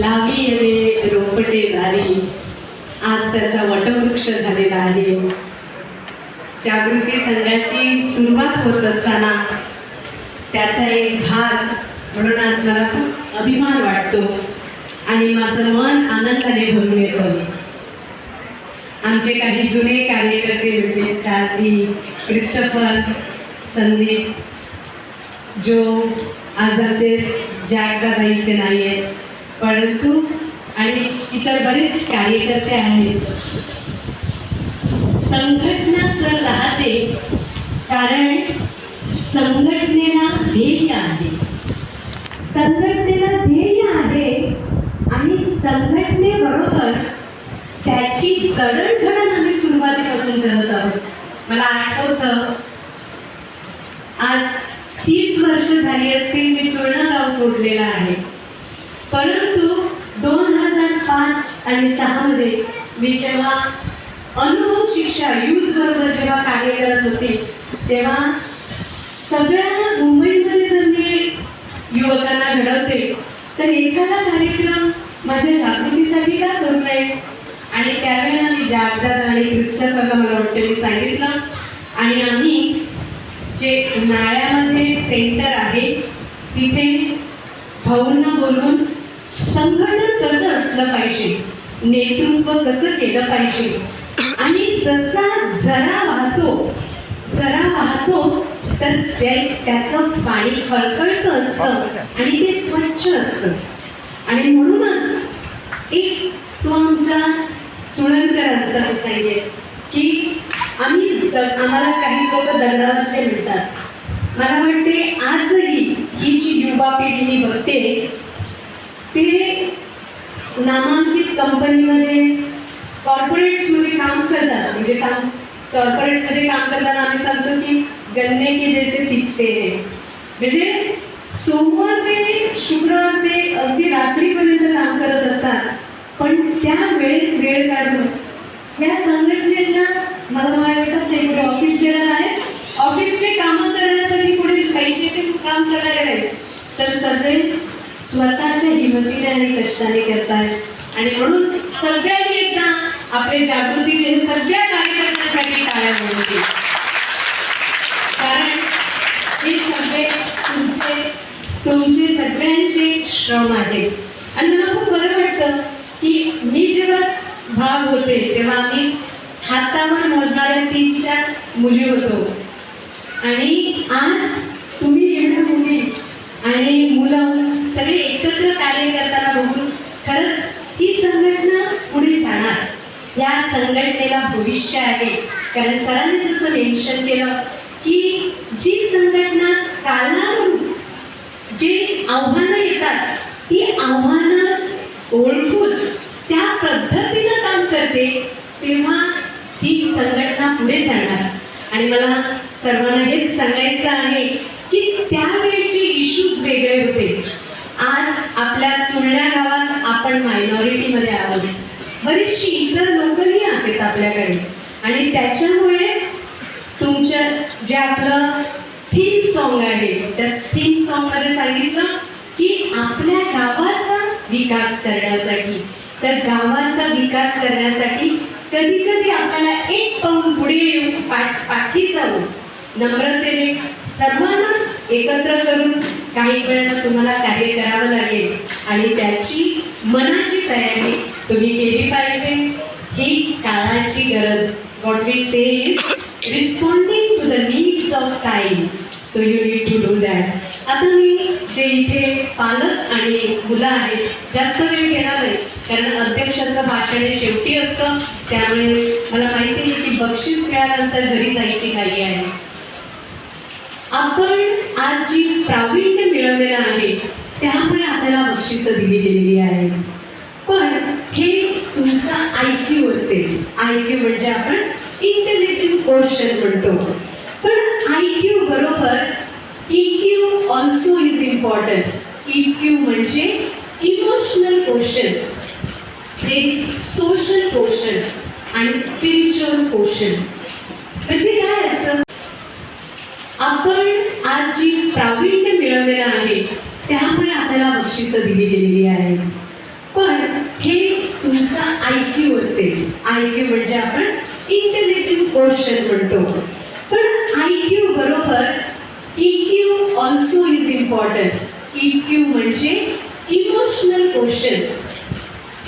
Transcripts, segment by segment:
लावी येणे रोपटे दारी आज त्याचा वटवृक्ष झालेला आहे. जागृती संघाची सुरुवात होत असताना त्याचा एक भाग म्हणून आज मला खूप अभिमान वाटतो आणि माझं मन आनंदाने भरून येतं. आमचे काही जुने कार्यकर्ते म्हणजे चार्ली क्रिस्टफर संदीप जो आज आमचे जागदादा इथे नाही आहेत परंतु आणि इतर बरेच कार्यकर्ते आहेत. संघटना जर राहते कारण संघटनेला ध्येय आहे. संघटनेला ध्येय आहे आणि संघटनेबरोबर त्याची जडणघडण आम्ही सुरुवातीपासून करत आहोत. मला आठवतं आज तीस वर्ष झाली असतील मी चुरणा गाव सोडलेला आहे. परंतु दोन हजार पाच आणि सहा मध्ये मी जेव्हा अनुभव शिक्षा युथ बरोबर जेव्हा कार्य करत होते तेव्हा सगळ्या मुंबईमध्ये जर मी युवकांना घडवते तर एखादा कार्यक्रम माझ्या जागृतीसाठी का करू नये? आणि त्यावेळेला मी जागदादा आणि क्रिस्टफरला मला वाटतं मी सांगितलं. आणि आम्ही जे नाळ्यामध्ये सेंटर आहे तिथे भाऊंना बोलून संघटन कसं असलं पाहिजे? नेतृत्व कसं केलं पाहिजे? आणि जसा जरा वाहतो जरा वाहतो तर त्याचं पाणी खळखळतं असतं आणि ते स्वच्छ असतं. आणि म्हणूनच एक तो आमच्या चुळणकरांचा सांगेल की आम्ही आम्हाला काही लोक दगडावरचे मिळतात मला वाटते आजही ही जी युवा पिढी मी बघते ते नामांकित कंपनीमध्ये कॉर्पोरेट्समध्ये काम करतात. म्हणजे काम कॉर्पोरेटमध्ये काम करताना आम्ही सांगतो की गन्ने के जैसे तिसते हैं. म्हणजे सोमवार ते शुक्रवार ते अगदी रात्रीपर्यंत काम करत असतात. पण त्या वेळेत वेळ काढून या संघटनेच्या मला वाटत नाही कुठे ऑफिस गेलेला आहे ऑफिसचे कामं करण्यासाठी कुठे पैसे काम करणारे नाहीत. तर सगळे स्वतःच्या हिमतीने आणि कष्टाने करतायत आणि म्हणून सगळ्यांनी एकदा आपले जागृतीचे सगळ्या कार्यकर्त्यांसाठी टाळ्या मिळतील कारण हे सगळे तुमचे तुमचे सगळ्यांचे श्रम आहेत आणि मला खूप बरं वाटतं की मी जेव्हा भाग होते तेव्हा आम्ही हातावर मोजणाऱ्या तीन चार मुली होतो आणि आज तुम्ही एवढ्या मुली आणि मुलं सगळे एकत्र कार्य करताना बघून खरंच ही संघटना पुढे जाणार या संघटनेला भविष्य आहे. कारण सरांनी जसं मेन्शन केलं की जी संघटना कालानुरूप जे आव्हानं येतात ती आव्हानं ओळखून त्या पद्धतीनं काम करते तेव्हा ही संघटना पुढे जाणार. आणि मला सर्वांना हेच सांगायचं आहे की त्यावेळचे इश्यूज वेगळे होते. आज आपल्या चुरण्या गावात आपण मायनॉरिटीमध्ये आहोत. बरीचशी इतर लोकही आहेत आपल्याकडे. आणि त्याच्यामुळे तुमच्या जे आपलं थीम सॉन्ग आहे त्या थीम सॉन्गमध्ये सांगितलं की आपल्या गावाचा विकास करण्यासाठी. तर गावाचा विकास करण्यासाठी कधी कधी आपल्याला एक पाऊल पुढे येऊन पाठ पाठी जाऊन नम्रतेने सर्वांनाच एकत्र करून काही वेळेला तुम्हाला कार्य करावं लागेल. आणि त्याची मनाची तयारी तुम्ही केली पाहिजे. ही काळाची गरज. What we say is responding to the needs of time so you need to do that आता मी जे इथे पालक आणि मुलं आहेत जास्त वेळ घेणार नाही. कारण अध्यक्षाचं भाषण हे शेवटी असतं. त्यामुळे मला माहिती आहे की बक्षीस मिळाल्यानंतर घरी जायची काही आहे. आपण आज जी प्रावीण्य मिळवलेलं आहे त्यामुळे आपल्याला बक्षिसं दिली गेलेली आहेत. पण हे तुमचा आय क्यू असेल. आय क्यू म्हणजे आपण इंटेलिजंट क्वेश्चन म्हणतो. पण आय क्यू बरोबर E Q also is important E Q म्हणजे इमोशनल क्वेश्चन सोशल क्वेश्चन आणि स्पिरिच्युअल क्वेश्चन म्हणजे काय असतं? आपण आज जी प्रावीण्य मिळवलेलं आहे त्यामुळे आपल्याला बक्षिसं दिली गेलेली आहेत. पण हे तुमचा आय क्यू असेल. आय क्यू म्हणजे आपण इंटेलिजंट क्वेश्चन म्हणतो. पण आय क्यू बरोबर E Q also is important E Q म्हणजे इमोशनल क्वेश्चन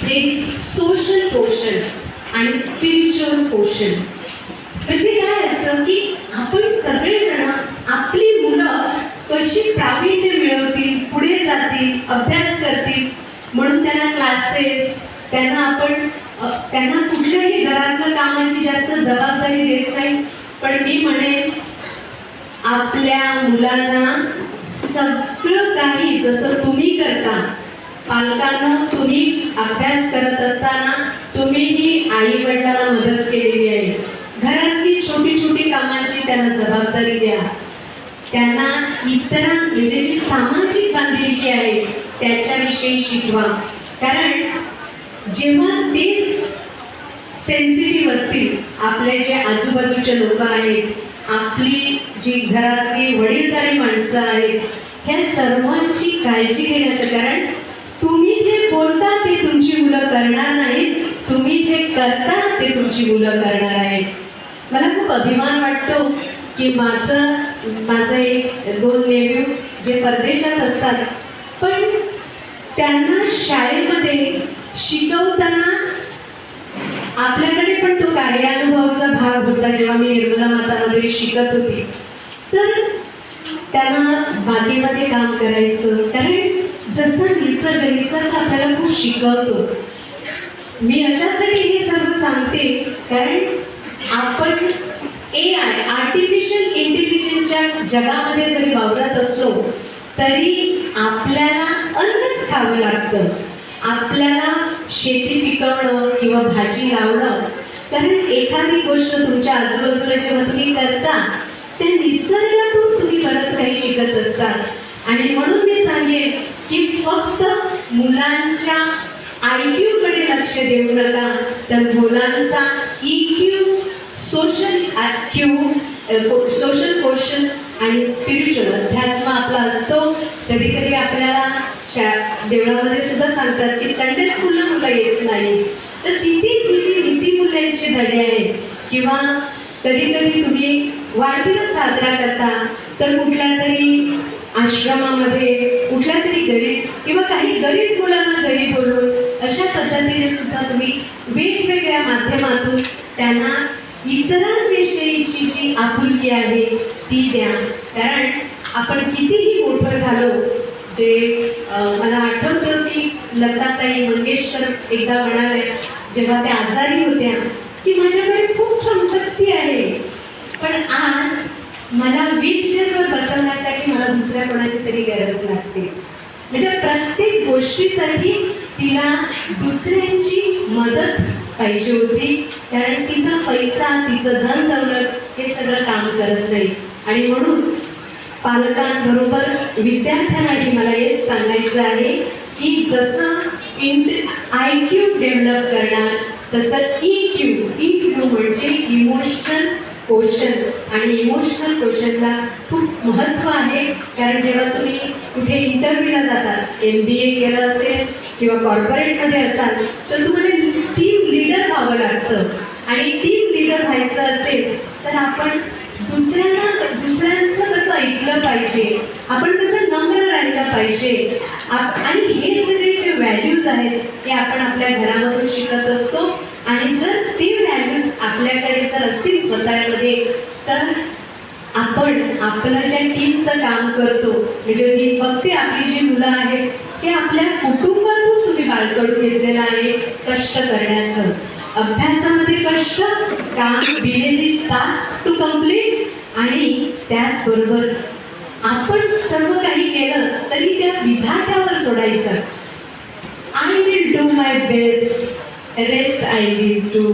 हे सोशल क्वेश्चन आणि स्पिरिच्युअल क्वेश्चन म्हणजे काय असतं की आपण सगळेजण आपली मुलं कशी प्रावीण्य मिळवतील पुढे जातील अभ्यास करतील क्लासेस त्यांना आपण त्यांना कुठल्याही घरातलं कामाची जास्त जबाबदारी देत नाही. पण मी म्हणेन आपल्या मुलांना सगळं काही जसं तुम्ही करता पालकांना तुम्ही अभ्यास करत असताना तुम्हीही आई वडिलांना मदत केलेली आहे. घरातली छोटी छोटी कामाची त्यांना जबाबदारी द्या. त्यांना इतरां म्हणजे जी सामाजिक बांधिलकी आहे त्याच्याविषयी शिकवा. कारण जेव्हा तेच सेन्सिटिव्ह असतील आपले जे आजूबाजूचे लोक आहेत आपली जी घरातली वडीलधारी माणसं आहेत ह्या सर्वांची काळजी घेण्याचं कारण तुम्ही जे बोलता ते तुमची मुलं करणार नाहीत तुम्ही जे करता ते तुमची मुलं करणार आहेत. मला खूप अभिमान वाटतो की माझं माझं एक दोन नेव्ह्यू जे परदेशात असतात पण त्यांना शाळेमध्ये शिकवताना आपल्याकडे पण तो कार्यानुभवाचा भाग होता जेव्हा मी निर्मला मातामध्ये शिकत होती. तर त्यांना बागेमध्ये काम करायचं. कारण जसं निसर्ग निसर्ग आपल्याला खूप शिकवतो. मी अशासाठी हे सर्व सांगते कारण आपण ए आय आर्टिफिशियल इंटेलिजन्सच्या जगामध्ये जरी वावरत असलो तरी आपल्याला खावं लागतं. आपल्याला शेती पिकवणं किंवा भाजी लावणं कारण एखादी गोष्ट तुमच्या आजूबाजूला जेव्हा तुम्ही करता ते निसर्गातून तुम्ही बरंच काही शिकत असतात. आणि म्हणून मी सांगेन की फक्त मुलांच्या आयकडे लक्ष देऊ नका तर मुलांचा EQ Q social Q social question आणि स्पिरिच्युअल अध्यात्म आपला असतो. कधी कधी आपल्याला शा देवळामध्ये सुद्धा सांगतात की संडे स्कूलला मुलं येत नाही. तर तिथे तुझी मुलांची धडे आहेत किंवा कधी कधी तुम्ही वाढदिवस साजरा करता तर कुठल्या तरी आश्रमामध्ये कुठल्या तरी गरीब किंवा काही गरीब मुलांना घरी बोलून अशा पद्धतीने सुद्धा तुम्ही वेगवेगळ्या माध्यमातून त्यांना इतरांविषयीची जी आपुलकी आहे ती द्या. कारण आपण कितीही मोठं झालो जे मला आठवतं की लताताई मंगेशकर एकदा म्हणाले जेव्हा त्या आजारी होत्या की माझ्याकडे खूप संपत्ती आहे. पण आज मला व्हीलचेअरवर बसवण्यासाठी मला दुसऱ्या कोणाची तरी गरज लागते. म्हणजे प्रत्येक गोष्टीसाठी तिला दुसऱ्यांची मदत पाहिजे होती. कारण तिचा पैसा तिचं धन दौलत हे सगळं काम करत नाही. आणि म्हणून पालकांबरोबर विद्यार्थ्यांनाही मला हेच सांगायचं आहे की जसं आय क्यू डेव्हलप करणार तसं ई क्यू ई क्यू म्हणजे इमोशनल क्वेश्चन आणि इमोशनल क्वेश्चनला खूप महत्त्व आहे. कारण जेव्हा तुम्ही कुठे इंटरव्ह्यूला जातात एम बी ए केलं असेल किंवा कॉर्पोरेटमध्ये असाल तर तुम्हाला व्हावं लागतं आणि टीम लिडर व्हायचं असेल तर आपण दुसऱ्यांना दुसऱ्यांचं कसं ऐकलं पाहिजे? आपण कसं नम्र राहिलं पाहिजे? आप- आणि हे सगळे जे व्हॅल्यूज आहेत ते आपण आपल्या घरामधून शिकत असतो. आणि जर ते व्हॅल्यूज आपल्याकडे जर असतील स्वतःमध्ये तर आपण आपलं ज्या टीमचं काम करतो म्हणजे मी बघते आपली जी मुलं आहेत ते आपल्या कुटुंबातून तुम्ही बाळकडून घेतलेलं आहे कष्ट करण्याचं. अभ्यासामध्ये कष्ट काम दिलेली टास्क टू कंप्लीट आणि त्याचबरोबर आपण सर्व काही केलं तरी त्या विधात्यावर सोडायचं. I will do my best rest I leave to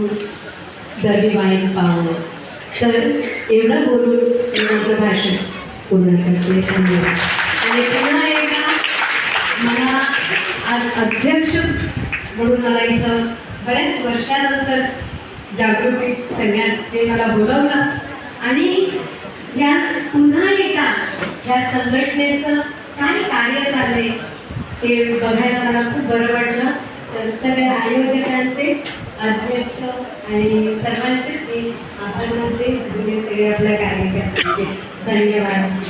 the divine power तर एवढं बोलून माझं भाषण पूर्ण करते. धन्यवाद. आणि पुन्हा एकदा मला आज अध्यक्ष म्हणून मला इथं बऱ्याच वर्षानंतर जागृती सगळ्यांनी मला बोलवलं. आणि या पुन्हा एकदा या संघटनेचं काय कार्य चालले ते बघायला मला खूप बरं वाटलं. तर अध्यक्ष आणि सर्वांचेच मी आभार मानते. जुने सगळे आपल्या कार्यकर्त्यांचे धन्यवाद.